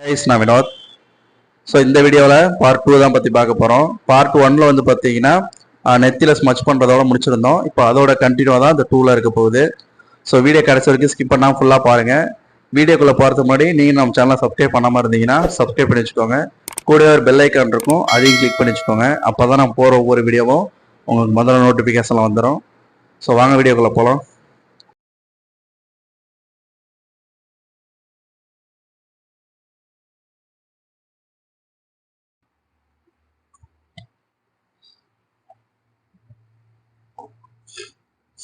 நான் வினோத். ஸோ இந்த வீடியோவில் பார்ட் டூ தான் பற்றி பார்க்க போகிறோம் பார்ட் ஒன்னில் வந்து பார்த்தீங்கன்னா நெத்தியில் ஸ்மச் பண்ணுறதோட முடிச்சிருந்தோம். இப்போ அதோட கண்டினியூவாக தான் இந்த டூவில் இருக்க போகுது. ஸோ வீடியோ கடைசி வரைக்கும் ஸ்கிப் பண்ணாமல் ஃபுல்லாக பாருங்கள் வீடியோக்குள்ளே போகிறதுக்கு முன்னாடி நீங்கள் நம்ம சேனலை சப்ஸ்கிரைப் பண்ணாமல் இருந்தீங்கன்னா சப்ஸ்கிரைப் பண்ணி வச்சுக்கோங்க. கூடவே ஒரு பெல் ஐக்கான் இருக்கும். அதையும் கிளிக் பண்ணி வச்சுக்கோங்க. அப்போ தான் நான் போகிற ஒவ்வொரு வீடியோவும் உங்களுக்கு முதல்ல நோட்டிஃபிகேஷனில் வந்துடும் ஸோ வாங்க வீடியோக்குள்ளே போகலாம்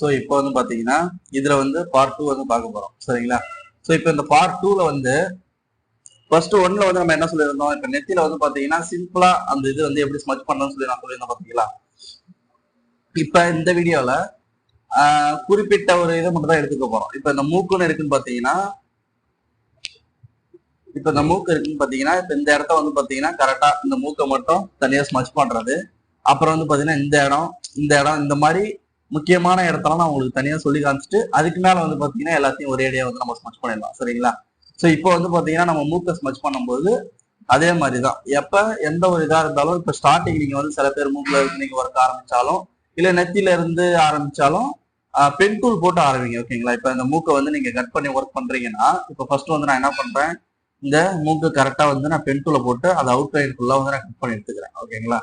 ஸோ இப்போ வந்து பார்த்தீங்கன்னா இதில் வந்து பார்ட் டூ வந்து பார்க்க போகிறோம் சரிங்களா? ஸோ இப்போ இந்த பார்ட் டூவில் வந்து ஃபர்ஸ்ட் ஒன்ல வந்து நம்ம என்ன சொல்லியிருந்தோம்? இப்போ நெத்தியில் வந்து பார்த்தீங்கன்னா சிம்பிளா அந்த இது வந்து எப்படி ஸ்மச் பண்ணணும்னு சொல்லி நான் சொல்லியிருந்தேன் பார்த்தீங்களா இப்போ இந்த வீடியோவில் குறிப்பிட்ட ஒரு இதை மட்டும் தான் எடுத்துக்க போகிறோம் இப்போ இந்த மூக்குன்னு இருக்குன்னு பார்த்தீங்கன்னா இப்போ இந்த மூக்கு இருக்குன்னு பார்த்தீங்கன்னா இப்போ இந்த இடத்த வந்து பார்த்தீங்கன்னா கரெக்டாக இந்த மூக்கை மட்டும் தனியாக ஸ்மச் பண்ணுறது அப்புறம் வந்து பார்த்தீங்கன்னா இந்த இடம் இந்த இடம் இந்த மாதிரி முக்கியமான இடத்தெல்லாம் நான் உங்களுக்கு தனியாக சொல்லி காமிச்சிட்டு அதுக்கு மேலே வந்து பார்த்தீங்கன்னா எல்லாத்தையும் ஒரே அடியாக வந்து நம்ம ஸ்மச் பண்ணிடலாம். சரிங்களா? ஸோ இப்போ வந்து பார்த்தீங்கன்னா நம்ம மூக்கை ஸ்மச் பண்ணும்போது அதே மாதிரி தான் எப்போ எந்த ஒரு இதாக இருந்தாலும் இப்போ ஸ்டார்டிங் நீங்கள் வந்து சில பேர் மூக்கில் இருந்து நீங்கள் ஒர்க் ஆரம்பிச்சாலும் இல்லை நெத்தியில இருந்து ஆரம்பிச்சாலும் பென் டூல் போட்டு ஆரம்பிங்க ஓகேங்களா? இப்போ இந்த மூக்கை வந்து நீங்கள் கட் பண்ணி ஒர்க் பண்ணுறீங்கன்னா இப்போ ஃபர்ஸ்ட் வந்து நான் என்ன பண்ணுறேன் இந்த மூக்கு கரெக்டாக வந்து நான் பென் டூலை போட்டு அதை அவுட் லைன் ஃபுல்லாக வந்து நான் கட் பண்ணி எடுத்துக்கிறேன் ஓகேங்களா?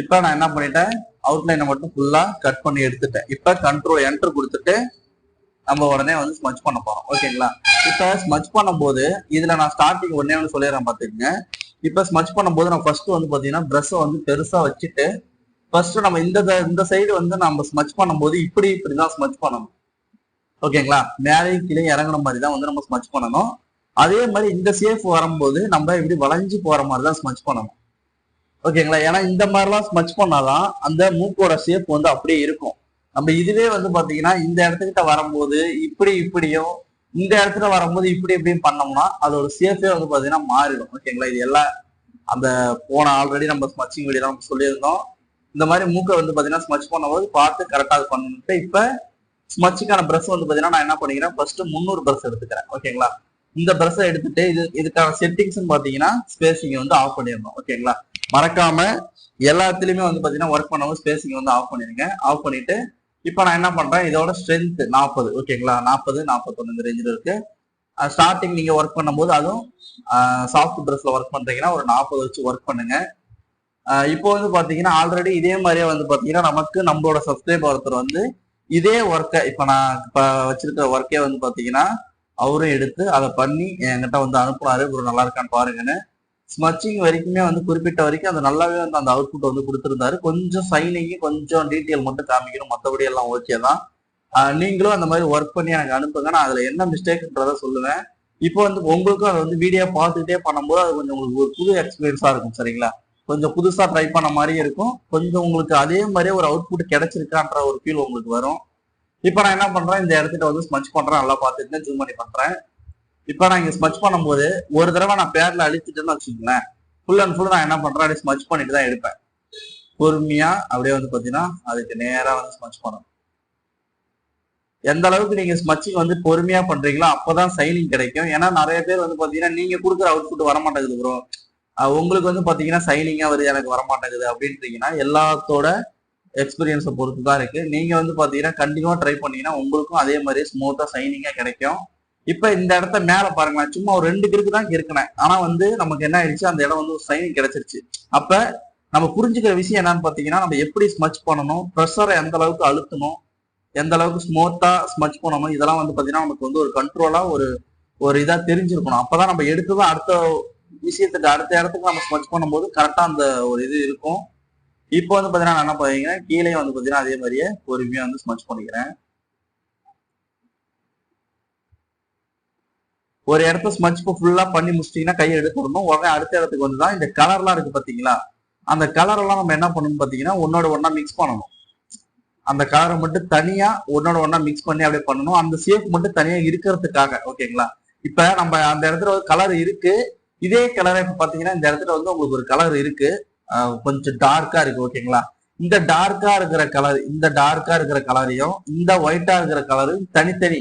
இப்போ நான் என்ன பண்ணிட்டேன்? அவுட்லைனை மட்டும் ஃபுல்லா கட் பண்ணி எடுத்துட்டேன். இப்போ கண்ட்ரோல் என்டர் கொடுத்துட்டு நம்ம உடனே வந்து ஸ்மச் பண்ண போறோம். ஓகேங்களா இப்போ ஸ்மச் பண்ணும்போது இதுல நான் ஸ்டார்டிங் உடனே வந்து சொல்லிடுறேன் பார்த்துக்கங்க. இப்போ ஸ்மச் பண்ணும்போது நான் ஃபர்ஸ்ட் வந்து பாத்தீங்கன்னா ப்ரஷ்ஷை வந்து பெருசா வச்சுட்டு ஃபர்ஸ்ட் நம்ம இந்த த- இந்த சைடு வந்து நம்ம ஸ்மச் பண்ணும்போது இப்படி இப்படி தான் ஸ்மச் பண்ணணும் ஓகேங்களா மேலேயும் கீழே இறங்குன மாதிரி தான் வந்து நம்ம ஸ்மச் பண்ணணும். அதே மாதிரி இந்த சேஃப் வரும்போது நம்ம இப்படி வளைஞ்சு போற மாதிரி தான் ஸ்மச் பண்ணணும். ஓகேங்களா? ஏன்னா இந்த மாதிரிலாம் ஸ்மச் பண்ணாதான் அந்த மூக்கோட ஷேப் வந்து அப்படியே இருக்கும். நம்ம இதுவே வந்து பாத்தீங்கன்னா இந்த இடத்துக்கிட்ட வரும்போது இப்படி இப்படியும் இந்த இடத்துல வரும்போது இப்படி இப்படியும் பண்ணோம்னா அதோட ஷேப்பே வந்து பாத்தீங்கன்னா மாறிடும். ஓகேங்களா? இது எல்லாம் அந்த போன ஆல்ரெடி நம்ம ஸ்மச்சிங் வீடியோ நம்ம சொல்லியிருந்தோம். இந்த மாதிரி மூக்கை வந்து பாத்தீங்கன்னா ஸ்மச் பண்ணும்போது பார்த்து கரெக்டாக அது பண்ணணும்ட்டு இப்போ ஸ்மச்சுக்கான ப்ரஷ் வந்து பாத்தீங்கன்னா நான் என்ன பண்ணிக்கிறேன்? ஃபர்ஸ்ட் முந்நூறு ப்ரஷ் எடுத்துக்கிறேன். ஓகேங்களா? இந்த ப்ரஷை எடுத்துட்டு இது இதுக்கான செட்டிங்ஸ் பாத்தீங்கன்னா ஸ்பேசிங்கை வந்து ஆஃப் பண்ணிடணும். ஓகேங்களா? மறக்காம எல்லாத்துலயுமே வந்து பாத்தீங்கன்னா ஒர்க் பண்ணும்போது ஸ்பேசிங் வந்து ஆஃப் பண்ணிருங்க. ஆஃப் பண்ணிட்டு இப்போ நான் என்ன பண்றேன்? இதோட ஸ்ட்ரென்த் நாற்பது ஓகேங்களா நாற்பது நாற்பத்தொன்னு இந்த ரேஞ்சில் இருக்கு. ஸ்டார்டிங் நீங்க ஒர்க் பண்ணும்போது அதுவும் சாஃப்ட் பிரஷ்ல ஒர்க் பண்றீங்கன்னா ஒரு நாற்பது வச்சு ஒர்க் பண்ணுங்க. இப்போ வந்து பாத்தீங்கன்னா ஆல்ரெடி இதே மாதிரியே வந்து பாத்தீங்கன்னா நமக்கு நம்மளோட சப்ஸ்கிரைபர் ஒருத்தர் வந்து இதே ஒர்க்கை இப்போ நான் இப்போ வச்சிருக்கிற ஒர்க்கே வந்து பாத்தீங்கன்னா அவரும் எடுத்து அதை பண்ணி என்கிட்ட வந்து அனுப்புனாரு. ஒரு நல்லா இருக்கான்னு பாருங்கன்னு. ஸ்மச்சிங் வரைக்குமே வந்து குறிப்பிட்ட வரைக்கும் அது நல்லாவே வந்து அந்த அவுட்புட் வந்து கொடுத்துருந்தாரு. கொஞ்சம் சைனிங்கு கொஞ்சம் டீட்டெயில் மட்டும் காமிக்கணும். மற்றபடி எல்லாம் ஓகே தான். நீங்களும் அந்த மாதிரி ஒர்க் பண்ணி எனக்கு அனுப்புங்க. நான் அதுல என்ன மிஸ்டேக்ன்றத சொல்லுவேன். இப்போ வந்து உங்களுக்கும் அதை வந்து வீடியோ பார்த்துட்டே பண்ணும்போது அது கொஞ்சம் உங்களுக்கு ஒரு புது எக்ஸ்பீரியன்ஸா இருக்கும் சரிங்களா? கொஞ்சம் புதுசா ட்ரை பண்ண மாதிரியும் இருக்கும். கொஞ்சம் உங்களுக்கு அதே மாதிரியே ஒரு அவுட்புட் கிடைச்சிருக்கான்ற ஒரு ஃபீல் உங்களுக்கு வரும். இப்போ நான் என்ன பண்றேன்? இந்த இடத்துல வந்து ஸ்மச் பண்றேன். நல்லா பார்த்துட்டு ஜூம் பண்ணி பண்றேன். இப்போ நான் இங்க ஸ்மச் பண்ணும்போது ஒரு தடவை நான் பேர்ல அழிச்சிட்டேன்னு வச்சுக்கோங்களேன். ஃபுல் அண்ட் ஃபுல் நான் என்ன பண்றேன்? அப்படியே ஸ்மச் பண்ணிட்டு தான் எடுப்பேன். பொறுமையா அப்படியே வந்து பாத்தீங்கன்னா அதுக்கு நேரா வந்து ஸ்மச் பண்ணணும். எந்த அளவுக்கு நீங்க ஸ்மச்சிங் வந்து பொறுமையா பண்றீங்களோ அப்பதான் சைனிங் கிடைக்கும். ஏன்னா நிறைய பேர் வந்து பாத்தீங்கன்னா நீங்க கொடுக்குற அவுட்புட் வர மாட்டேங்குது ப்ரோ உங்களுக்கு வந்து பாத்தீங்கன்னா சைனிங்கா வருது எனக்கு வர மாட்டேங்குது அப்படின்றீங்கன்னா எல்லாத்தோட எக்ஸ்பீரியன்ஸை பொறுத்து தான் இருக்கு. நீங்க வந்து பாத்தீங்கன்னா கண்டினியூவா ட்ரை பண்ணீங்கன்னா உங்களுக்கும் அதே மாதிரி ஸ்மூத்தா சைனிங்கா கிடைக்கும். இப்ப இந்த இடத்த மேல பாருங்களேன். சும்மா ஒரு ரெண்டு கிருக்கு தான் இருக்கிறேன் ஆனா வந்து நமக்கு என்ன ஆயிடுச்சு அந்த இடம் வந்து ஒரு சைனிங் கிடைச்சிருச்சு. அப்ப நம்ம புரிஞ்சுக்கிற விஷயம் என்னன்னு பாத்தீங்கன்னா நம்ம எப்படி ஸ்மச் பண்ணணும்? ப்ரெஷரை எந்த அளவுக்கு அழுத்தணும்? எந்த அளவுக்கு ஸ்மூத்தா ஸ்மச் பண்ணணும்? இதெல்லாம் வந்து பாத்தீங்கன்னா நமக்கு வந்து ஒரு கண்ட்ரோலா ஒரு ஒரு இதா தெரிஞ்சிருக்கணும். அப்பதான் நம்ம எடுத்ததும் அடுத்த விஷயத்துக்கு அடுத்த இடத்துக்கு நம்ம ஸ்மச் பண்ணும்போது கரெக்டா அந்த ஒரு இது இருக்கும். இப்போ வந்து பாத்தீங்கன்னா நான் என்ன பாத்தீங்கன்னா கீழே வந்து பாத்தீங்கன்னா அதே மாதிரியே பொறுமையா வந்து ஸ்மச் பண்ணிக்கிறேன். ஒரு இடத்த ஸ்மச் ஃபுல்லா பண்ணி முடிச்சிட்டீங்கன்னா கையை எடுத்துடணும் உடனே அடுத்த இடத்துக்கு வந்து தான் இந்த கலர்லாம் இருக்கு பாத்தீங்களா? அந்த கலர் எல்லாம் நம்ம என்ன பண்ணணும் பாத்தீங்கன்னா ஒன்னோட ஒண்ணா மிக்ஸ் பண்ணணும். அந்த கலரை மட்டும் தனியா ஒன்னோட ஒண்ணா மிக்ஸ் பண்ணி அப்படியே பண்ணணும். அந்த சேஃப் மட்டும் தனியா இருக்கிறதுக்காக ஓகேங்களா இப்ப நம்ம அந்த இடத்துல ஒரு கலர் இருக்கு. இதே கலரை இப்ப பாத்தீங்கன்னா இந்த இடத்துல வந்து உங்களுக்கு ஒரு கலர் இருக்கு. கொஞ்சம் டார்க்கா இருக்கு ஓகேங்களா இந்த டார்க்கா இருக்கிற கலர் இந்த டார்க்கா இருக்கிற கலரையும் இந்த ஒயிட்டா இருக்கிற கலரும் தனித்தனி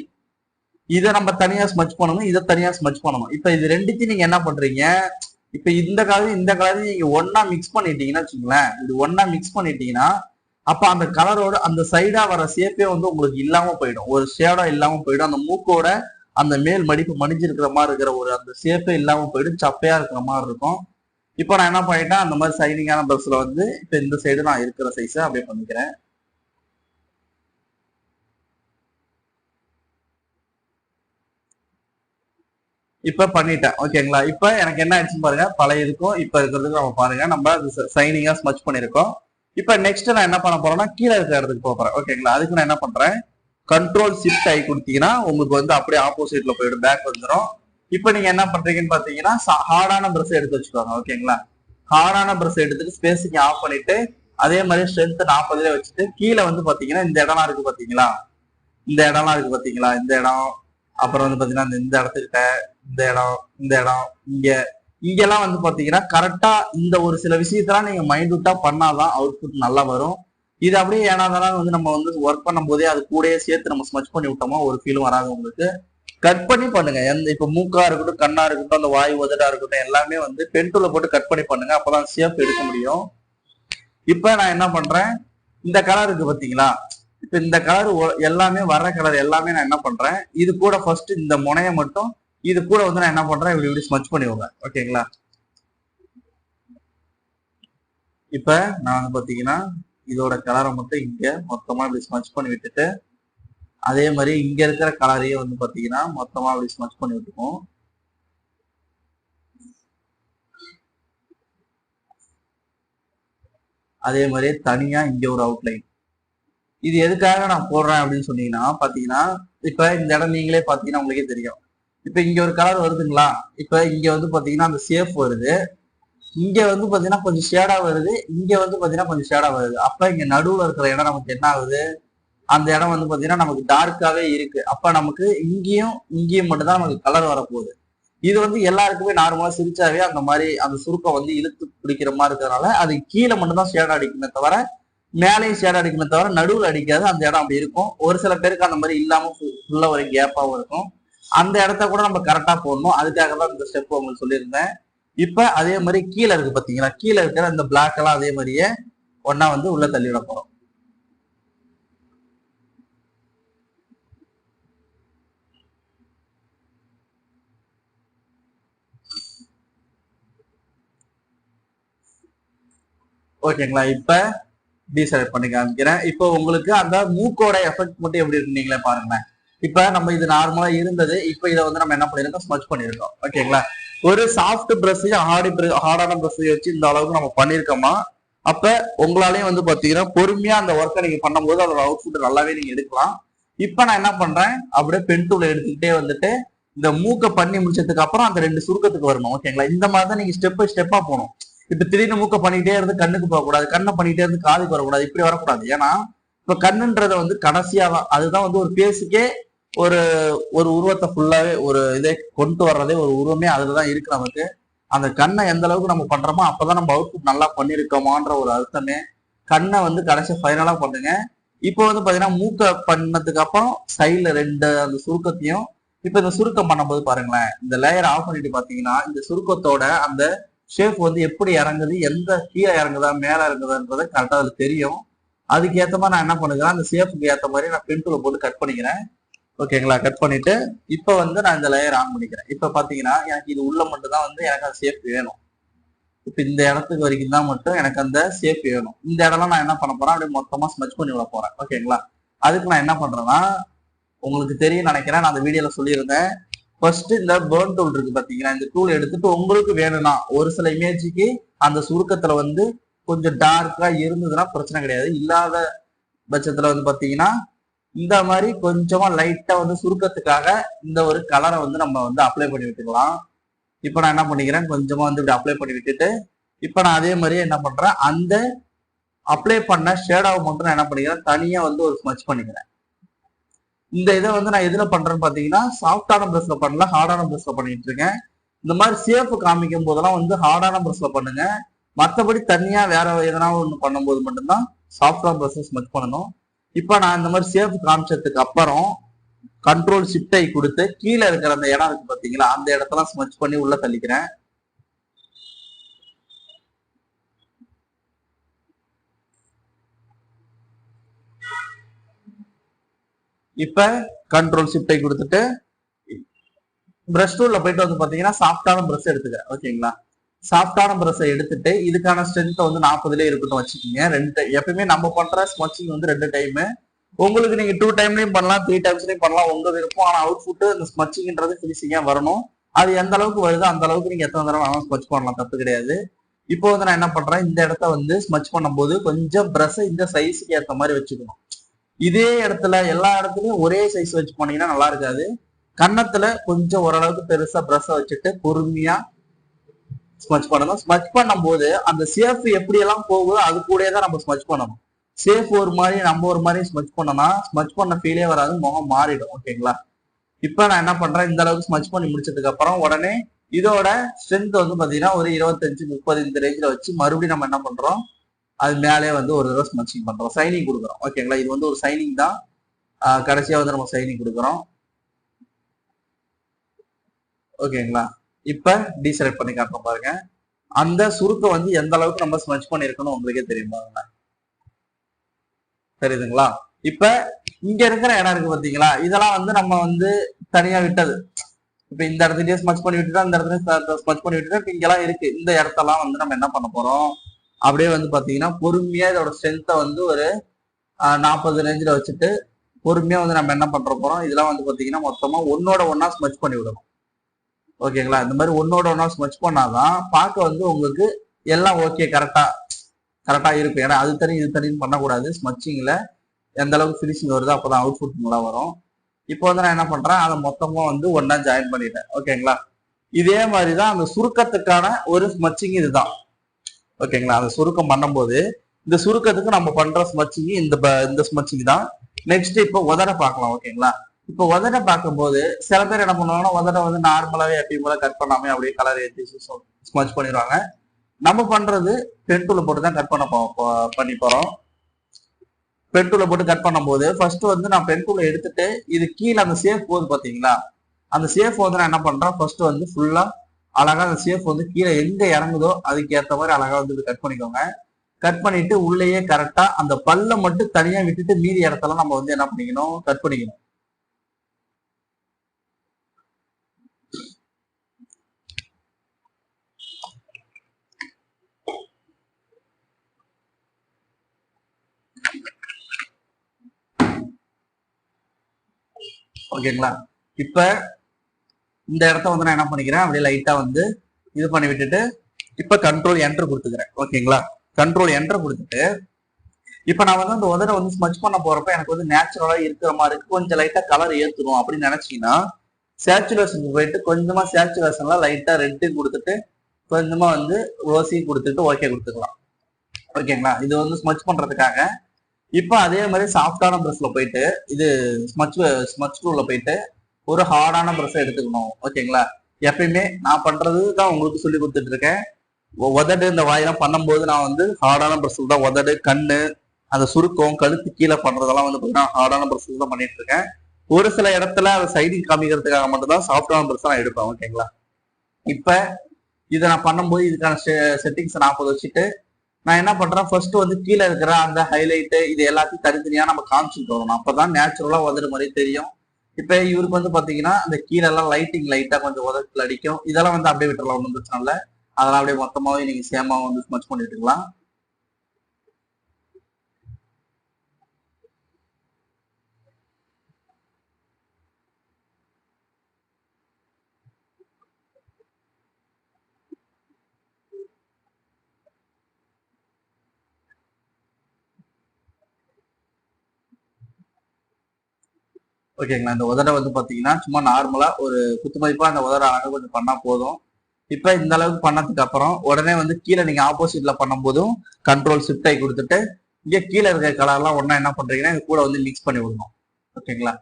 இதை நம்ம தனியா ஸ்மச் பண்ணணும் இதை தனியா ஸ்மச் பண்ணணும். இப்ப இது ரெண்டுத்தையும் நீங்க என்ன பண்றீங்க? இப்ப இந்த கலரையும் இந்த கலரையும் நீங்க ஒன்னா மிக்ஸ் பண்ணிட்டீங்கன்னா வச்சுங்களேன் இது ஒன்னா மிக்ஸ் பண்ணிட்டீங்கன்னா அப்ப அந்த கலரோட அந்த சைடா வர ஷேப்பே வந்து உங்களுக்கு இல்லாம போயிடும். ஒரு ஷேடா இல்லாம போயிடும். அந்த மூக்கோட அந்த மேல் மடிப்பு மடிஞ்சிருக்கிற மாதிரி இருக்கிற ஒரு அந்த ஷேப்பே இல்லாம போயிடும். சப்பையா இருக்கிற மாதிரி இருக்கும். இப்போ நான் என்ன பண்ணிட்டேன்? அந்த மாதிரி சைனிங்கான பஸ்ல வந்து இப்போ இந்த சைடு நான் இருக்கிற சைஸை அப்படியே பண்ணிக்கிறேன். இப்ப பண்ணிட்டேன். ஓகேங்களா இப்ப எனக்கு என்ன ஆயிடுச்சுன்னு பாருங்க. பழைய இருக்கும் இப்ப இருக்கிறதுக்கு நம்ம பாருங்க. நம்ம சைனிங்கா ஸ்மச் பண்ணிருக்கோம். இப்ப நெக்ஸ்ட் நான் என்ன பண்ண போறேன்னா கீழே இருக்கிற இடத்துக்கு போறேன். ஓகேங்களா அதுக்கு நான் என்ன பண்றேன்? கண்ட்ரோல் ஷிஃப்ட் ஆகி கொடுத்தீங்கன்னா உங்களுக்கு வந்து அப்படியே ஆப்போசிட்ல போயிடும். பேக் வந்துடும் இப்ப நீங்க என்ன பண்றீங்கன்னு பாத்தீங்கன்னா ஹார்டான பிரஸ் எடுத்து வச்சுக்கோங்க. ஓகேங்களா ஹார்டான பிரஸ் எடுத்துட்டு ஸ்பேஸிங் ஆஃப் பண்ணிட்டு அதே மாதிரி ஸ்ட்ரென்த் நாற்பதுல வச்சுட்டு கீழே வந்து பாத்தீங்கன்னா இந்த இடம்லாம் இருக்கு பாத்தீங்களா? இந்த இடம்லாம் இருக்கு பாத்தீங்களா? இந்த இடம். அப்புறம் வந்து பாத்தீங்கன்னா இந்த- இந்த இடத்துக்கிட்ட இந்த இடம் இந்த இடம் இங்க. இங்கெல்லாம் வந்து பாத்தீங்கன்னா கரெக்டா இந்த ஒரு சில விஷயத்தெல்லாம் நீங்க மைண்ட் விட்டா பண்ணாதான் அவுட்புட் நல்லா வரும். இது அப்படியே ஏனாதானா வந்து நம்ம வந்து ஒர்க் பண்ணும் போதே அது கூடயே சேர்த்து நம்ம ஸ்மச் பண்ணி விட்டோமா ஒரு ஃபீலும் வராது உங்களுக்கு. கட் பண்ணி பண்ணுங்க. எந்த இப்ப மூக்கா இருக்கட்டும் கண்ணா இருக்கட்டும் அந்த வாய் உதடா இருக்கட்டும் எல்லாமே வந்து பென்டூல போட்டு கட் பண்ணி பண்ணுங்க. அப்பதான் ஷேப் எடுக்க முடியும். இப்ப நான் என்ன பண்றேன்? இந்த கலர் இருக்கு பாத்தீங்களா? இப்ப இந்த கலர் எல்லாமே வர்ற கலர் எல்லாமே நான் என்ன பண்றேன்? இது கூட ஃபர்ஸ்ட் இந்த முனைய மட்டும் இது கூட வந்து நான் என்ன பண்றேன் இப்படி இப்படி ஸ்மச் பண்ணிவிடுவேன் ஓகேங்களா? இப்ப நான் வந்து பாத்தீங்கன்னா இதோட கலரை மட்டும் இங்க மொத்தமா இப்படி ஸ்மச் பண்ணி விட்டுட்டு அதே மாதிரி இங்க இருக்கிற கலரையே வந்து பாத்தீங்கன்னா மொத்தமா அப்படி ஸ்மச் பண்ணி விட்டுப்போம் அதே மாதிரி தனியா இங்க ஒரு அவுட்லைன் இது எதுக்காக நான் போடுறேன் அப்படின்னு சொன்னீங்கன்னா பாத்தீங்கன்னா இப்ப இந்த இடம் நீங்களே பாத்தீங்கன்னா உங்களுக்கே தெரியும். இப்ப இங்க ஒரு கலர் வருதுங்களா? இப்ப இங்க வந்து பாத்தீங்கன்னா அந்த சேஃப் வருது. இங்க வந்து பாத்தீங்கன்னா கொஞ்சம் ஷேடா வருது. இங்க வந்து பாத்தீங்கன்னா கொஞ்சம் ஷேடா வருது. அப்ப இங்க நடுவுல இருக்கிற இடம் நமக்கு என்ன ஆகுது? அந்த இடம் வந்து பாத்தீங்கன்னா நமக்கு டார்க்காவே இருக்கு. அப்ப நமக்கு இங்கேயும் இங்கேயும் மட்டும்தான் நமக்கு கலர் வரப்போகுது. இது வந்து எல்லாருக்குமே நார்மலா சிரிச்சாவே அந்த மாதிரி அந்த சுருக்கம் வந்து இழுத்து பிடிக்கிற மாதிரி இருக்கிறதுனால அது கீழே மட்டும்தான் ஷேட் அடிக்குமே தவிர மேலேயும் ஷேட் அடிக்குமே தவிர நடுவில் அடிக்காது. அந்த இடம் அப்படி இருக்கும். ஒரு சில பேருக்கு அந்த மாதிரி இல்லாம ஃபுல்லா ஒரு கேப்பாவும் இருக்கும். அந்த இடத்த கூட நம்ம கரெக்டா போடணும். அதுக்காக தான் இந்த ஸ்டெப் உங்களுக்கு சொல்லியிருந்தேன். இப்ப அதே மாதிரி கீழே இருக்கு பாத்தீங்களா? கீழே இருக்கிற இந்த பிளாக் எல்லாம் அதே மாதிரியே ஒன்னா வந்து உள்ள தள்ளிவிட போறோம். ஓகேங்களா? இப்ப டீசைட் பண்ணி காமிக்கிறேன். இப்போ உங்களுக்கு அந்த மூக்கோட எஃபெக்ட் மட்டும் எப்படி இருக்கு நீங்களே பாருங்களேன். இப்ப நம்ம இது நார்மலா இருந்தது இப்ப இதை வந்து நம்ம என்ன பண்ணிருக்கோம் ஸ்மச் பண்ணிருக்கோம். ஓகேங்களா ஒரு சாஃப்ட் ஹார்டு ஹார்டி ஹார்டான பிரஷையும் வச்சு இந்த அளவுக்கு நம்ம பண்ணிருக்கோமா? அப்ப உங்களாலையும் வந்து பாத்தீங்கன்னா பொறுமையா அந்த ஒர்க்கை நீங்க பண்ணும்போது அதோட அவுட்புட் நல்லாவே நீங்க எடுக்கலாம். இப்ப நான் என்ன பண்றேன் அப்படியே பென் டூல எடுத்துக்கிட்டே வந்துட்டு இந்த மூக்கை பண்ணி முடிச்சதுக்கு அப்புறம் அந்த ரெண்டு சுருக்கத்துக்கு வரணும் ஓகேங்களா இந்த மாதிரி தான் நீங்க ஸ்டெப் பை ஸ்டெப்பா போகணும். இப்ப திடீர்னு மூக்க பண்ணிட்டே இருந்து கண்ணுக்கு போகக்கூடாது கண்ணை பண்ணிட்டே இருந்து காதுக்கு வரக்கூடாது இப்படி வரக்கூடாது. ஏன்னா இப்ப கண்ணுன்றத வந்து கடைசியா தான் அதுதான் வந்து ஒரு பேஸுக்கே ஒரு ஒரு உருவத்தை ஃபுல்லாவே ஒரு இதை கொண்டு வர்றதே ஒரு உருவமே அதுலதான் இருக்கு நமக்கு. அந்த கண்ணை எந்த அளவுக்கு நம்ம பண்றோமோ அப்பதான் நம்ம அவுட்புட் நல்லா பண்ணிருக்கோமான்ற ஒரு அர்த்தமே. கண்ணை வந்து கடைசி ஃபைனலா பண்ணுங்க இப்போ வந்து பாத்தீங்கன்னா மூக்க பண்ணதுக்கு அப்புறம் சைட்ல ரெண்டு அந்த சுருக்கத்தையும் இப்போ இந்த சுருக்கம் பண்ணும்போது பாருங்களேன். இந்த லேயர் ஆஃப் பண்ணிட்டு பாத்தீங்கன்னா இந்த சுருக்கத்தோட அந்த ஷேப் வந்து எப்படி இறங்குது எந்த கீழே இறங்குதா மேல இறங்குதான்றது கரெக்டா அதுல தெரியும். அதுக்கு ஏத்த மாதிரி நான் என்ன பண்ணுறேன் அந்த ஷேப்புக்கு ஏத்த மாதிரி நான் பென்டூல போட்டு கட் பண்ணிக்கிறேன். ஓகேங்களா கட் பண்ணிட்டு இப்ப வந்து நான் இந்த லேயர் ஆன் பண்ணிக்கிறேன். இப்ப பாத்தீங்கன்னா எனக்கு இது உள்ள மட்டும் தான் வந்து எனக்கு அந்த சேஃப் வேணும். இப்ப இந்த இடத்துக்கு வரைக்கும் தான் மட்டும் எனக்கு அந்த சேஃப் வேணும். இந்த இடம்லாம் நான் என்ன பண்ண போறேன்? அப்படியே மொத்தமா ஸ்மச் பண்ணி விட போறேன். ஓகேங்களா அதுக்கு நான் என்ன பண்றேன்னா உங்களுக்கு தெரியும் நினைக்கிறேன் நான் அந்த வீடியோல சொல்லியிருந்தேன். ஃபர்ஸ்ட் இந்த பேர்ன் டூல் இருக்கு பாத்தீங்கன்னா இந்த டூல் எடுத்துட்டு உங்களுக்கு வேணும்னா ஒரு சில இமேஜுக்கு அந்த சுருக்கத்துல வந்து கொஞ்சம் டார்க்கா இருந்ததுன்னா பிரச்சனை கிடையாது. இல்லாத பட்சத்துல வந்து பாத்தீங்கன்னா இந்த மாதிரி கொஞ்சமா லைட்டா வந்து சுருக்கத்துக்காக இந்த ஒரு கலரை வந்து நம்ம வந்து அப்ளை பண்ணி விட்டுக்கலாம். இப்போ நான் என்ன பண்ணிக்கிறேன்? கொஞ்சமா வந்து இப்படி அப்ளை பண்ணி விட்டுட்டு இப்போ நான் அதே மாதிரியே என்ன பண்றேன்? அந்த அப்ளை பண்ண ஷேடாவை மட்டும் நான் என்ன பண்ணிக்கிறேன்? தனியா வந்து ஒரு ஸ்மச் பண்ணிக்கிறேன். இந்த இதை வந்து நான் எதுல பண்றேன்னு பாத்தீங்கன்னா சாஃப்டான பிரஸ்ல பண்ணல ஹார்டான பிரஸ்ல பண்ணிட்டு இருக்கேன். இந்த மாதிரி சேஃப் காமிக்கும் போதெல்லாம் வந்து ஹார்டான பிரஸ்ல பண்ணுங்க. மற்றபடி தனியா வேற எதனா ஒன்று பண்ணும்போது மட்டும்தான் சாஃப்டான ப்ரஷஸ் ஸ்மச் பண்ணணும். இப்போ நான் இந்த மாதிரி சேஃப் காமிச்சதுக்கு அப்புறம் கண்ட்ரோல் ஷிஃப்டை கொடுத்து கீழே இருக்கிற அந்த இடம் இருக்கு பாத்தீங்களா அந்த இடத்துல ஸ்மச் பண்ணி உள்ள தள்ளிக்கிறேன். இப்ப கண்ட்ரோல் ஷிஃப்டை கொடுத்துட்டு பிரஷ் டூல்ல போயிட்டு வந்து பாத்தீங்கன்னா சாஃப்டான பிரஷ் எடுத்துக்கிறேன். ஓகேங்களா சாஃப்டான பிரஷை எடுத்துட்டு இதுக்கான ஸ்ட்ரென்த்தை வந்து நாற்பதுலேயே இருக்கட்டும் வச்சுக்கோங்க. ரெண்டு ti- எப்பயுமே நம்ம பண்ற ஸ்மச்சிங் வந்து ரெண்டு டைமு உங்களுக்கு நீங்க டூ டைம்லயும் பண்ணலாம் த்ரீ டைம்ஸ்லயும் பண்ணலாம் உங்க விருப்பம். ஆனா அவுட் ஃபுட்டு இந்த ஸ்மச்சிங்ன்றது ஃபினிஷிங்கா வரணும். அது எந்த அளவுக்கு வருதோ அந்த அளவுக்கு நீங்க எத்தனை தடவை வேணாலும் ஸ்மச் பண்ணலாம் தப்பு கிடையாது. இப்போ வந்து நான் என்ன பண்றேன் இந்த இடத்த வந்து ஸ்மச் பண்ணும்போது கொஞ்சம் பிரஷ் இந்த சைஸுக்கு ஏற்ற மாதிரி வச்சுக்கணும். இதே இடத்துல எல்லா இடத்துலயும் ஒரே சைஸ் வச்சு பண்ணீங்கன்னா நல்லா இருக்காது. கன்னத்துல கொஞ்சம் ஓரளவுக்கு பெருசா பிரஷ வச்சுட்டு பொறுமையா ஸ்மச் பண்ணணும். ஸ்மச் பண்ணும்போது அந்த சேஃப் எப்படி எல்லாம் போகுதோ அது கூடயே தான் நம்ம ஸ்மச் பண்ணணும். சேஃப் ஒரு மாதிரி நம்ம ஒரு மாதிரி ஸ்மச் பண்ணோம்னா ஸ்மச் பண்ண ஃபீலே வராது முகம் மாறிடும் ஓகேங்களா இப்போ நான் என்ன பண்றேன்? இந்த அளவுக்கு ஸ்மச் பண்ணி முடிச்சதுக்கு அப்புறம் உடனே இதோட ஸ்ட்ரென்த் வந்து பாத்தீங்கன்னா ஒரு இருபத்தஞ்சு முப்பது இந்த ரேஞ்சில் வச்சு மறுபடியும் நம்ம என்ன பண்றோம்? அது மேலே வந்து ஒரு தடவை ஸ்மச்சிங் பண்றோம். சைனிங் கொடுக்குறோம் ஓகேங்களா இது வந்து ஒரு சைனிங் தான். கடைசியா வந்து நம்ம சைனிங் கொடுக்குறோம். ஓகேங்களா இப்போ டீசெலக்ட் பண்ணி காட்டும் பாருங்க. அந்த சுருக்கம் வந்து எந்த அளவுக்கு நம்ம ஸ்மெச் பண்ணிருக்கணும் உங்களுக்கே தெரியும்? பாருங்க தெரியுதுங்களா? இப்ப இங்க இருக்கிற இடம் இருக்கு பாத்தீங்களா? இதெல்லாம் வந்து நம்ம வந்து தனியா விட்டது. இப்ப இந்த இடத்துலயே ஸ்மச் பண்ணி விட்டுட்டா இந்த இடத்துல ஸ்மச் பண்ணி விட்டுட்டா இப்ப இங்கெல்லாம் இருக்கு. இந்த இடத்தெல்லாம் வந்து நம்ம என்ன பண்ண போறோம்? அப்படியே வந்து பாத்தீங்கன்னா பொறுமையா இதோட ஸ்ட்ரென்த்தை வந்து ஒரு நாற்பது ரேஞ்சில் வச்சுட்டு பொறுமையா வந்து நம்ம என்ன பண்ற போறோம்? இதெல்லாம் வந்து பாத்தீங்கன்னா மொத்தமா ஒன்னோட ஒன்னா ஸ்மச் பண்ணி விடணும். ஓகேங்களா? இந்த மாதிரி ஒன்னோட ஒன்னா ஸ்மெச் பண்ணாதான் பார்க்க வந்து உங்களுக்கு எல்லாம் ஓகே கரெக்டா கரெக்டா இருக்கும். ஏன்னா அது தனி இது தனின்னு பண்ணக்கூடாது. ஸ்மச்சிங்ல எந்த அளவுக்கு ஃபினிஷிங் வருதோ அப்பதான் அவுட்புட் நல்லா வரும். இப்போ வந்து நான் என்ன பண்றேன்? அதை மொத்தமா வந்து ஒன்னா ஜாயின் பண்ணிட்டேன். ஓகேங்களா? இதே மாதிரி தான் அந்த சுருக்கத்துக்கான ஒரு ஸ்மச்சிங் இதுதான். ஓகேங்களா? அந்த சுருக்கம் பண்ணும்போது இந்த சுருக்கத்துக்கு நம்ம பண்ற ஸ்மச்சிங் இந்த ப- இந்த ஸ்மச்சிங் தான். நெக்ஸ்ட் இப்போ உதர பார்க்கலாம். ஓகேங்களா? இப்போ உதட பார்க்கும்போது சில பேர் என்ன பண்ணுவாங்கன்னா உதட வந்து நார்மலாவே எப்பயும் போல கட் பண்ணாமே அப்படியே கலர் ஏற்றி ஸ்மச் பண்ணிடுவாங்க. நம்ம பண்றது பென்டூல போட்டு தான் கட் பண்ண போ- பண்ணி போறோம். பென்டூல போட்டு கட் பண்ணும்போது ஃபர்ஸ்ட் வந்து நான் பென்டூல எடுத்துட்டு இது கீழே அந்த சேஃப் போகுது பாத்தீங்களா அந்த சேஃப் வந்து நான் என்ன பண்றேன் ஃபர்ஸ்ட் வந்து ஃபுல்லா அழகா அந்த சேஃப் வந்து கீழே எங்க இறங்குதோ அதுக்கு ஏத்த மாதிரி அழகா வந்து கட் பண்ணிக்கோங்க. கட் பண்ணிட்டு உள்ளேயே கரெக்டா அந்த பல்ல மட்டும் தனியா விட்டுட்டு மீதி இடத்தெல்லாம் நம்ம வந்து என்ன பண்ணிக்கணும் கட் பண்ணிக்கணும். ஓகேங்களா? இப்போ இந்த இடத்த வந்து நான் என்ன பண்ணிக்கிறேன்? அப்படியே லைட்டாக வந்து இது பண்ணி விட்டுட்டு இப்போ கண்ட்ரோல் என்ட்ரு கொடுத்துக்கிறேன். ஓகேங்களா? கண்ட்ரோல் என்ட்ரு கொடுத்துட்டு இப்போ நான் வந்து அந்த உதரை வந்து ஸ்மச் பண்ண போகிறப்ப எனக்கு வந்து நேச்சுரலாக இருக்கிற மாதிரி கொஞ்சம் லைட்டாக கலர் ஏற்றுடும் அப்படின்னு நினச்சிங்கன்னா சேச்சுரேஷனுக்கு போயிட்டு கொஞ்சமாக சேச்சுரேஷன்லாம் லைட்டாக ரெட்டு கொடுத்துட்டு கொஞ்சமாக வந்து ரோசியும் கொடுத்துட்டு ஓகே கொடுத்துக்கலாம். ஓகேங்களா? இது வந்து ஸ்மச் பண்ணுறதுக்காக இப்போ அதே மாதிரி சாஃப்டான ப்ரஷ்ல போயிட்டு இது ஸ்மச் ஸ்மச் டூல போயிட்டு ஒரு ஹார்டான ப்ரஷ் எடுத்துக்கணும். ஓகேங்களா? எப்பயுமே நான் பண்றது தான் உங்களுக்கு சொல்லி கொடுத்துட்டு இருக்கேன். உதடு இந்த வாயெல்லாம் பண்ணும்போது நான் வந்து ஹார்டான ப்ரஷ்ல தான் உதடு கண்ணு அந்த சுருக்கம் கழுத்து கீழே பண்றதெல்லாம் வந்து பார்த்தீங்கன்னா ஹார்டான ப்ரஷ்ல தான் பண்ணிட்டு இருக்கேன். ஒரு சில இடத்துல அதை சைடிங் காமிக்கிறதுக்காக மட்டும்தான் சாஃப்டான ப்ரஷ் நான் எடுப்பேன். ஓகேங்களா? இப்ப இதை நான் பண்ணும்போது இதுக்கான செட்டிங்ஸ் நாற்பது வச்சுட்டு நான் என்ன பண்றேன்? ஃபர்ஸ்ட் வந்து கீழே இருக்கிற அந்த ஹைலைட் இது எல்லாத்தையும் தனித்தனியா நம்ம காமிச்சிட்டு வரணும். அப்பதான் நேச்சுரலா உதற மாதிரி தெரியும். இப்ப இவருக்கு வந்து பாத்தீங்கன்னா அந்த கீழே எல்லாம் லைட்டிங் லைட்டா கொஞ்சம் உதத்துல அடிக்கும். இதெல்லாம் வந்து அப்படியே விட்டுறலாம் ஒன்றும் பிரச்சனை இல்லை. அதெல்லாம் அப்படியே மொத்தமாவே நீங்க சேமா வந்து ஸ்மச் பண்ணிட்டு ஓகேங்களா இந்த உதடை வந்து பார்த்தீங்கன்னா சும்மா நார்மலாக ஒரு குத்துமதிப்பாக அந்த உதட அழகாக கொஞ்சம் பண்ணால் போதும். இப்போ இந்த அளவுக்கு பண்ணதுக்கு அப்புறம் உடனே வந்து கீழே நீங்கள் ஆப்போசிட்டில் பண்ணும்போதும் கண்ட்ரோல் ஷிஃப்ட் ஆகி கொடுத்துட்டு இங்கே கீழே இருக்கிற கலர்லாம் ஒன்றா என்ன பண்ணுறீங்கன்னா இது கூட வந்து மிக்ஸ் பண்ணி விடணும். ஓகேங்களா?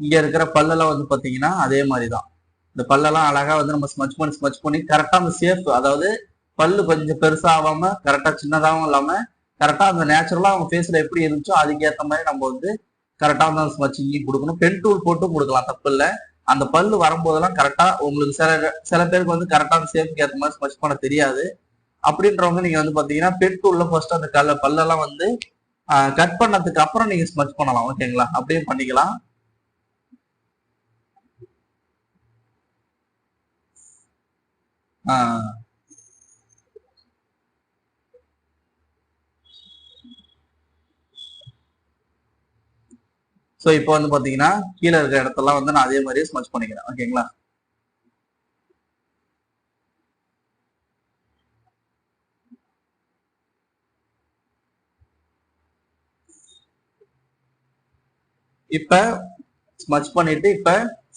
இங்கே இருக்கிற பல்லெல்லாம் வந்து பார்த்தீங்கன்னா அதே மாதிரி தான் இந்த பல்லெல்லாம் அழகாக வந்து நம்ம ஸ்மச் பண்ணி ஸ்மச் பண்ணி கரெக்டாக அந்த சேஃப் அதாவது பல்லு கொஞ்சம் பெருசாக ஆகாமல் கரெக்டாக சின்னதாகவும் இல்லாமல் கரெக்டா அந்த நேச்சுரலா அவங்க ஃபேஸ்ல எப்படி இருந்துச்சோ அதுக்கேற்ற மாதிரி நம்ம வந்து கரெக்டா வந்து அந்த ஸ்மச்சிங் கொடுக்கணும். பென் டூல் போட்டும் கொடுக்கலாம் தப்பு இல்ல. அந்த பல்லு வரும்போதெல்லாம் கரெக்டா உங்களுக்கு சில சில பேருக்கு வந்து கரெக்டா அந்த சேஃப்க்கு ஏற்ற மாதிரி ஸ்மச் பண்ண தெரியாது. அப்படின்றவங்க நீங்க வந்து பாத்தீங்கன்னா பென் டூல்ல ஃபர்ஸ்ட் அந்த கல்ல பல்லெல்லாம் வந்து கட் பண்ணதுக்கு அப்புறம் நீங்க ஸ்மச் பண்ணலாம். ஓகேங்களா அப்படியே பண்ணிக்கலாம். ஆஹ் ஸோ இப்போ வந்து பாத்தீங்கன்னா கீழே இருக்கிற இடத்தெல்லாம் வந்து நான் அதே மாதிரியே ஸ்மச் பண்ணிக்கிறேன். ஓகேங்களா இப்ப ஸ்மச் பண்ணிட்டு இப்ப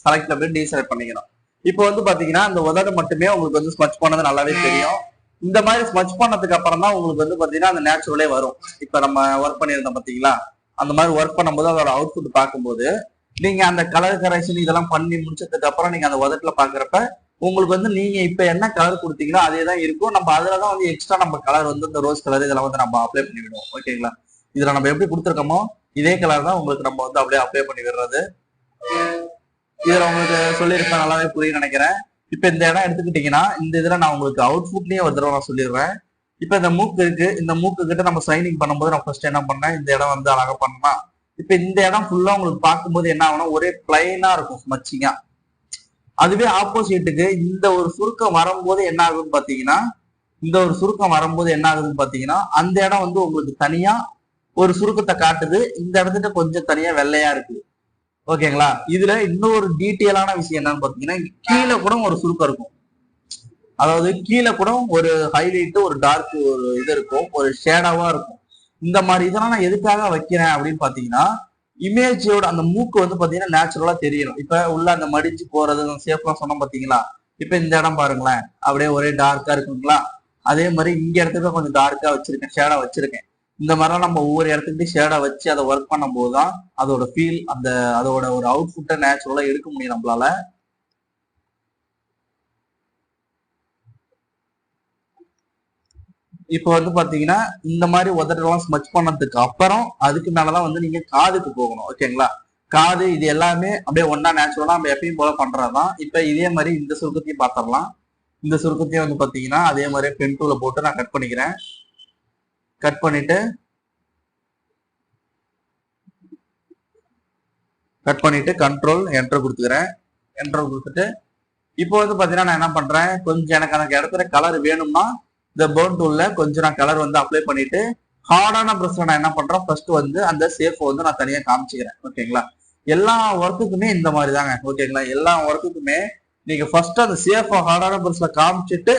செலக்ட்ல போய் டீசெலக்ட் பண்ணிக்கிறோம் இப்போ வந்து பாத்தீங்கன்னா அந்த உதடு மட்டுமே உங்களுக்கு வந்து ஸ்மச் பண்ணது நல்லாவே தெரியும். இந்த மாதிரி ஸ்மச் பண்ணதுக்கு அப்புறம் தான் உங்களுக்கு வந்து பாத்தீங்கன்னா அந்த நேச்சுரலே வரும். இப்ப நம்ம ஒர்க் பண்ணியிருந்தோம் பாத்தீங்களா? அந்த மாதிரி ஒர்க் பண்ணும்போது அதோட அவுட்புட் பார்க்கும்போது நீங்க அந்த கலர் கரெக்ஷன் இதெல்லாம் பண்ணி முடிச்சதுக்கு அப்புறம் நீங்க அந்த உதட்டுல பாக்குறப்ப உங்களுக்கு வந்து நீங்க இப்ப என்ன கலர் கொடுத்தீங்களோ அதே தான் இருக்கும். நம்ம அதுலதான் வந்து எக்ஸ்ட்ரா நம்ம கலர் வந்து இந்த ரோஸ் கலர் இதெல்லாம் வந்து நம்ம அப்ளை பண்ணி விடுவோம் ஓகேங்களா இதுல நம்ம எப்படி கொடுத்துருக்கோமோ இதே கலர் தான் உங்களுக்கு நம்ம வந்து அப்படியே அப்ளை பண்ணி விடுறது. இதுல உங்களுக்கு சொல்லியிருப்பேன் நல்லாவே புரிய நினைக்கிறேன். இப்ப இந்த இடம் எடுத்துக்கிட்டீங்கன்னா இந்த இதுல நான் உங்களுக்கு அவுட்புட்லயே ஒரு தடவை நான் சொல்லிடுறேன். இப்ப இந்த மூக்கு இருக்கு இந்த மூக்கு கிட்ட நம்ம சைனிங் பண்ணும்போது நான் ஃபர்ஸ்ட் என்ன பண்ணேன் இந்த இடம் வந்து அழகா பண்ணலாம் இப்ப இந்த இடம் ஃபுல்லா உங்களுக்கு பார்க்கும்போது என்ன ஆகணும்? ஒரே பிளைனா இருக்கும் மச்சிங்கா அதுவே ஆப்போசிட்டுக்கு இந்த ஒரு சுருக்கம் வரும்போது என்ன ஆகுதுன்னு பாத்தீங்கன்னா இந்த ஒரு சுருக்கம் வரும்போது என்ன ஆகுதுன்னு பாத்தீங்கன்னா அந்த இடம் வந்து உங்களுக்கு தனியா ஒரு சுருக்கத்தை காட்டுது. இந்த இடத்துல கொஞ்சம் தனியா வெள்ளையா இருக்கு ஓகேங்களா? இதுல இன்னொரு டீட்டெயிலான விஷயம் என்னன்னு பாத்தீங்கன்னா கீழே கூட ஒரு சுருக்கம் இருக்கும். அதாவது கீழே கூட ஒரு ஹைலைட் ஒரு டார்க் ஒரு இது இருக்கும் ஒரு ஷேடாவா இருக்கும். இந்த மாதிரி இதெல்லாம் நான் எதுக்காக வைக்கிறேன் அப்படின்னு பாத்தீங்கன்னா இமேஜோட அந்த மூக்கு வந்து பாத்தீங்கன்னா நேச்சுரலா தெரியணும். இப்ப உள்ள அந்த மடிஞ்சு போறது சேஃப்லாம் சொன்னோம் பாத்தீங்களா இப்ப இந்த இடம் பாருங்களேன். அப்படியே ஒரே டார்க்கா இருக்குங்களா? அதே மாதிரி இங்க இடத்துக்கு கொஞ்சம் டார்க்கா வச்சிருக்கேன் ஷேடா வச்சிருக்கேன். இந்த மாதிரிலாம் நம்ம ஒவ்வொரு இடத்துக்கிட்டையும் ஷேடா வச்சு அதை ஒர்க் பண்ணும்போது தான் அதோட ஃபீல் அந்த அதோட ஒரு அவுட்ஃபுட்டை நேச்சுரலா எடுக்க முடியும் நம்மளால. இப்போ வந்து பாத்தீங்கன்னா இந்த மாதிரி உதட்டெல்லாம் ஸ்மச் பண்ணதுக்கு அப்புறம் அதுக்கு மேலதான் வந்து நீங்க காதுக்கு போகணும் ஓகேங்களா காது இது எல்லாமே அப்படியே ஒன்னா நேச்சுரலா நம்ம எப்பயும் போல பண்றதுதான். இப்ப இதே மாதிரி இந்த சுருக்கத்தையும் பாத்திரலாம். இந்த சுருக்கத்தையும் வந்து பாத்தீங்கன்னா அதே மாதிரி பென் டூல போட்டு நான் கட் பண்ணிக்கிறேன். கட் பண்ணிட்டு கட் பண்ணிட்டு கண்ட்ரோல் என்ட்ரு கொடுத்துக்கிறேன். என்ட்ரு கொடுத்துட்டு இப்போ வந்து பாத்தீங்கன்னா நான் என்ன பண்றேன்? கொஞ்சம் எனக்கு எனக்கு இடத்துல கலர் வேணும்னா இந்த பேர்ன் டூல்ல கொஞ்சம் நான் கலர் வந்து அப்ளை பண்ணிட்டு ஹார்டான ப்ரெஸ்ல நான் என்ன பண்றேன்? ஃபர்ஸ்ட் வந்து அந்த சேஃப் வந்து நான் தனியா காமிச்சுக்கிறேன். ஓகேங்களா எல்லா ஒர்க்குக்குமே இந்த மாதிரி தாங்க ஓகேங்களா எல்லா ஒர்க்குக்குமே நீங்க ஃபர்ஸ்ட் அந்த சேஃப் ஹார்டான ப்ரெஸ்ல காமிச்சிட்டு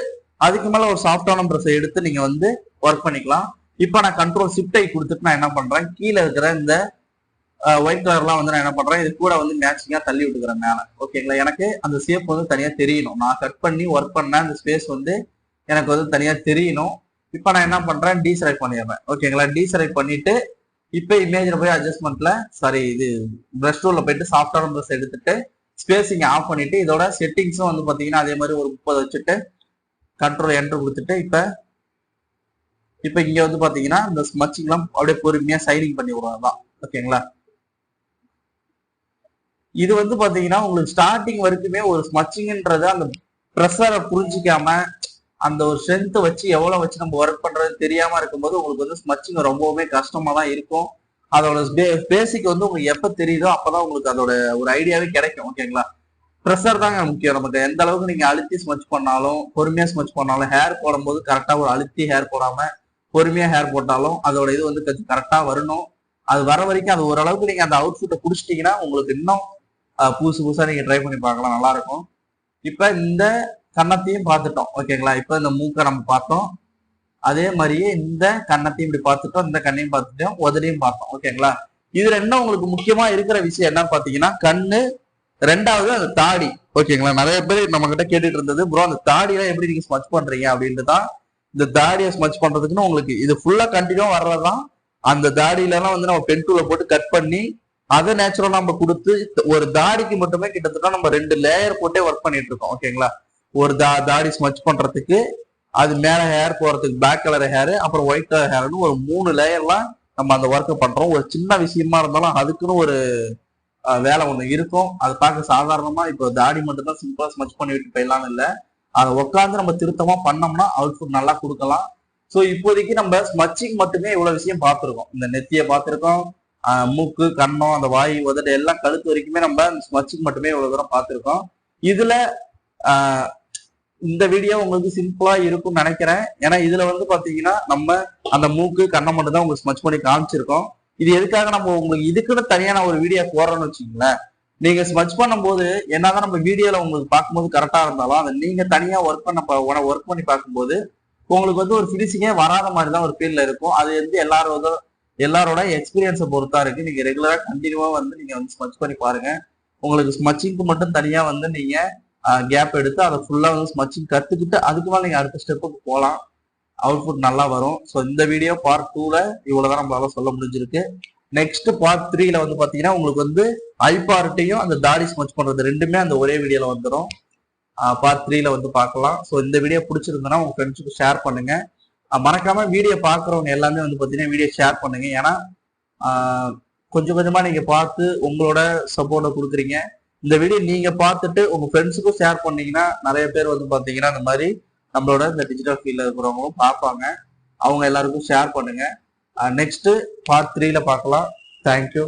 அதுக்கு மேல ஒரு சாஃப்டான ப்ரெஸ்ஸை எடுத்து நீங்க வந்து ஒர்க் பண்ணிக்கலாம். இப்போ நான் கண்ட்ரோல் ஷிஃப்டை கொடுத்துட்டு நான் என்ன பண்றேன்? கீழே இருக்கிற இந்த ஒயிட் கலர்லாம் வந்து நான் என்ன பண்றேன்? இது கூட வந்து மேட்சிங்கா தள்ளி விட்டுக்கிறேன் மேல. ஓகேங்களா எனக்கு அந்த சேஃப் வந்து தனியா தெரியணும். நான் கட் பண்ணி ஒர்க் பண்ண அந்த ஸ்பேஸ் வந்து எனக்கு வந்து தனியா தெரியணும். இப்போ நான் என்ன பண்றேன்? டீசெலக்ட் பண்ணிடுறேன். ஓகேங்களா டீசெலக்ட் பண்ணிட்டு இப்போ இமேஜ்ல போய் அட்ஜஸ்ட்மெண்ட்ல சாரி இது ப்ரஷ் டூல்ல போயிட்டு சாஃப்ட்வேர் ப்ரஷ் எடுத்துட்டு ஸ்பேசிங் ஆஃப் பண்ணிட்டு இதோட செட்டிங்ஸும் வந்து பாத்தீங்கன்னா அதே மாதிரி ஒரு முப்பது வச்சுட்டு கண்ட்ரோல் என்ட்ரு கொடுத்துட்டு இப்போ இப்போ இங்க வந்து பாத்தீங்கன்னா இந்த ஸ்மச்சிங்லாம் அப்படியே பொறுமையா சைனிங் பண்ணி விடுறதுதான். ஓகேங்களா இது வந்து பாத்தீங்கன்னா உங்களுக்கு ஸ்டார்டிங் வரைக்குமே ஒரு ஸ்மச்சிங்ன்றது அந்த ப்ரெஷரை புரிஞ்சிக்காம அந்த ஒரு ஸ்ட்ரென்த் வச்சு எவ்வளவு வச்சு நம்ம ஒர்க் பண்றது தெரியாம இருக்கும்போது உங்களுக்கு வந்து ஸ்மச்சிங் ரொம்பவுமே கஷ்டமா தான் இருக்கும். அதோட பேசிக் வந்து உங்களுக்கு எப்ப தெரியுதோ அப்பதான் உங்களுக்கு அதோட ஒரு ஐடியாவே கிடைக்கும் ஓகேங்களா ப்ரெஷர் தாங்க முக்கியம். நமக்கு எந்த அளவுக்கு நீங்க அழுத்தி ஸ்மச் பண்ணாலும் பொறுமையா ஸ்மச் பண்ணாலும் ஹேர் போடும்போது கரெக்டா ஒரு அழுத்தி ஹேர் போடாம பொறுமையா ஹேர் போட்டாலும் அதோட இது வந்து கொஞ்சம் கரெக்டா வரணும். அது வர வரைக்கும் அது ஓரளவுக்கு நீங்க அந்த அவுட்ஃபிட்டை பிடிச்சிட்டிங்கன்னா உங்களுக்கு இன்னும் புதுசு புதுசா நீங்க ட்ரை பண்ணி பார்க்கலாம். நல்லா இருக்கும். இப்ப இந்த கன்னத்தையும் பார்த்துட்டோம். ஓகேங்களா? இப்போ இந்த மூக்கை நம்ம பார்த்தோம். அதே மாதிரியே இந்த கன்னத்தையும் இப்படி பார்த்துட்டோம். இந்த கண்ணையும் பார்த்துட்டோம். உதடையும் பார்த்தோம். ஓகேங்களா? இதுல என்ன உங்களுக்கு முக்கியமா இருக்கிற விஷயம் என்னன்னு பாத்தீங்கன்னா கண்ணு ரெண்டாவது அந்த தாடி. ஓகேங்களா? நிறைய பேர் நம்ம கிட்ட கேட்டுட்டு இருந்தது ப்ரோ அந்த தாடியெல்லாம் எப்படி நீங்க ஸ்மச் பண்றீங்க? அப்படின்ட்டு தான் இந்த தாடியை ஸ்மச் பண்றதுக்குன்னு உங்களுக்கு இது ஃபுல்லா கண்டினியூ வர்றதுதான் அந்த தாடியில எல்லாம் வந்து நம்ம பென் டூல போட்டு கட் பண்ணி அதை நேச்சுரலா நம்ம கொடுத்து ஒரு தாடிக்கு மட்டுமே கிட்டத்தட்ட நம்ம ரெண்டு லேயர் போட்டே ஒர்க் பண்ணிட்டு இருக்கோம். ஓகேங்களா? ஒரு தா தாடி ஸ்மச் பண்றதுக்கு அது மேல ஹேர் போறதுக்கு பிளாக் கலர் ஹேர் அப்புறம் ஒயிட் கலர் ஹேர்னு ஒரு மூணு லேயர்லாம் நம்ம அந்த ஒர்க்கை பண்றோம். ஒரு சின்ன விஷயமா இருந்தாலும் அதுக்குன்னு ஒரு வேலை ஒண்ணு இருக்கும். அது பார்க்க சாதாரணமா இப்போ தாடி மட்டும் தான் சிம்பிளா ஸ்மச் பண்ணி விட்டு போயிடலாம்னு இல்லை. அதை உட்காந்து நம்ம திருத்தமா பண்ணோம்னா அவுட்புட் நல்லா கொடுக்கலாம். ஸோ இப்போதைக்கு நம்ம ஸ்மச்சிங் மட்டுமே இவ்வளவு விஷயம் பார்த்துருக்கோம். இந்த நெத்தியை பார்த்துருக்கோம் மூக்கு கன்னம் அந்த வாய் உதடு எல்லாம் கழுத்து வரைக்குமே நம்ம ஸ்மச்சிங் மட்டுமே இவ்வளவு தூரம் பார்த்துருக்கோம். இதுல இந்த வீடியோ உங்களுக்கு சிம்பிளா இருக்கும்னு நினைக்கிறேன். ஏன்னா இதுல வந்து பாத்தீங்கன்னா நம்ம அந்த மூக்கு கண்ணை மட்டும் தான் உங்களுக்கு ஸ்மச் பண்ணி காமிச்சிருக்கோம். இது எதுக்காக நம்ம உங்களுக்கு இதுக்குன்னு தனியா நான் ஒரு வீடியோ போடுறோம்னு வச்சுக்கோங்களேன். நீங்க ஸ்மச் பண்ணும்போது என்னதான் நம்ம வீடியோல உங்களுக்கு பார்க்கும்போது கரெக்டா இருந்தாலும் அதை நீங்க தனியா ஒர்க் பண்ண ஒர்க் பண்ணி பார்க்கும்போது உங்களுக்கு வந்து ஒரு ஃபினிஷிங்கே வராத மாதிரி தான் ஒரு ஃபீல்ல இருக்கும். அது வந்து எல்லாரோட எல்லாரோட எக்ஸ்பீரியன்ஸை பொறுத்தா இருக்கு. நீங்க ரெகுலரா கண்டினியூவா வந்து நீங்க வந்து ஸ்மச் பண்ணி பாருங்க. உங்களுக்கு ஸ்மச்சிங்க்கு மட்டும் தனியா வந்து நீங்க கேப் எடுத்து அதை ஃபுல்லாக வந்து ஸ்மச்சிங் கற்றுக்கிட்டு அதுக்கு மேலே நீங்கள் அடுத்த ஸ்டெப்புக்கு போகலாம் அவுட்புட் நல்லா வரும். ஸோ இந்த வீடியோ பார்ட் இவ்வளோ தான் நம்மளால சொல்ல முடிஞ்சிருக்கு. நெக்ஸ்ட் பார்ட் த்ரீல வந்து பார்த்தீங்கன்னா உங்களுக்கு வந்து ஐ பார்ட்டையும் அந்த தாடி ஸ்மச் பண்ணுறது ரெண்டுமே அந்த ஒரே வீடியோவில் வந்துடும் பார்ட் த்ரீல வந்து பார்க்கலாம் ஸோ இந்த வீடியோ பிடிச்சிருந்ததுன்னா உங்கள் ஃப்ரெண்ட்ஸுக்கு ஷேர் பண்ணுங்க. மறக்காமல் மறக்காம வீடியோ பார்க்குறவங்க எல்லாமே வந்து பார்த்தீங்கன்னா வீடியோ ஷேர் பண்ணுங்க. ஏன்னா கொஞ்சம் கொஞ்சமாக நீங்கள் பார்த்து உங்களோட சப்போர்ட்டை கொடுக்குறீங்க. இந்த வீடியோ நீங்க பார்த்துட்டு உங்க ஃப்ரெண்ட்ஸுக்கும் ஷேர் பண்ணீங்கன்னா நிறைய பேர் வந்து பாத்தீங்கன்னா இந்த மாதிரி நம்மளோட இந்த டிஜிட்டல் ஃபீல்ட்ல இருக்கிறவங்களும் பார்ப்பாங்க. அவங்க எல்லாருக்கும் ஷேர் பண்ணுங்க. நெக்ஸ்ட் பார்ட் த்ரீல பார்க்கலாம். தேங்க்யூ